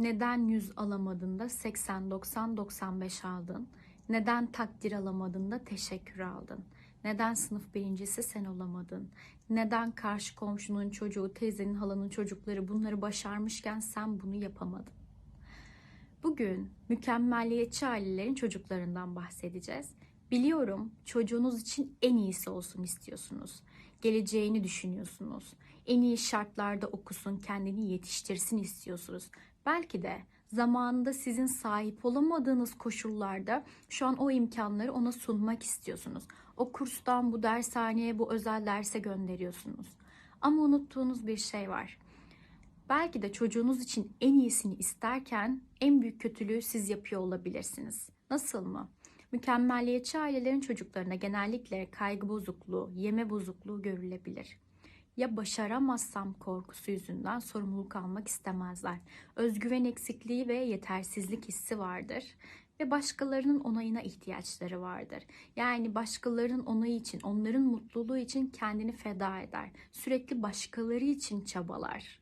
Neden 100 alamadın da 80, 90, 95 aldın? Neden takdir alamadın da teşekkür aldın? Neden sınıf birincisi sen olamadın? Neden karşı komşunun çocuğu, teyzenin, halanın çocukları bunları başarmışken sen bunu yapamadın? Bugün mükemmelliyetçi ailelerin çocuklarından bahsedeceğiz. Biliyorum çocuğunuz için en iyisi olsun istiyorsunuz. Geleceğini düşünüyorsunuz. En iyi şartlarda okusun, kendini yetiştirsin istiyorsunuz. Belki de zamanında sizin sahip olamadığınız koşullarda şu an o imkanları ona sunmak istiyorsunuz. O kurstan bu dershaneye, bu özel derse gönderiyorsunuz. Ama unuttuğunuz bir şey var. Belki de çocuğunuz için en iyisini isterken en büyük kötülüğü siz yapıyor olabilirsiniz. Nasıl mı? Mükemmelliyetçi ailelerin çocuklarına genellikle kaygı bozukluğu, yeme bozukluğu görülebilir. Ya başaramazsam korkusu yüzünden sorumluluk almak istemezler. Özgüven eksikliği ve yetersizlik hissi vardır ve başkalarının onayına ihtiyaçları vardır. Yani başkalarının onayı için, onların mutluluğu için kendini feda eder. Sürekli başkaları için çabalar.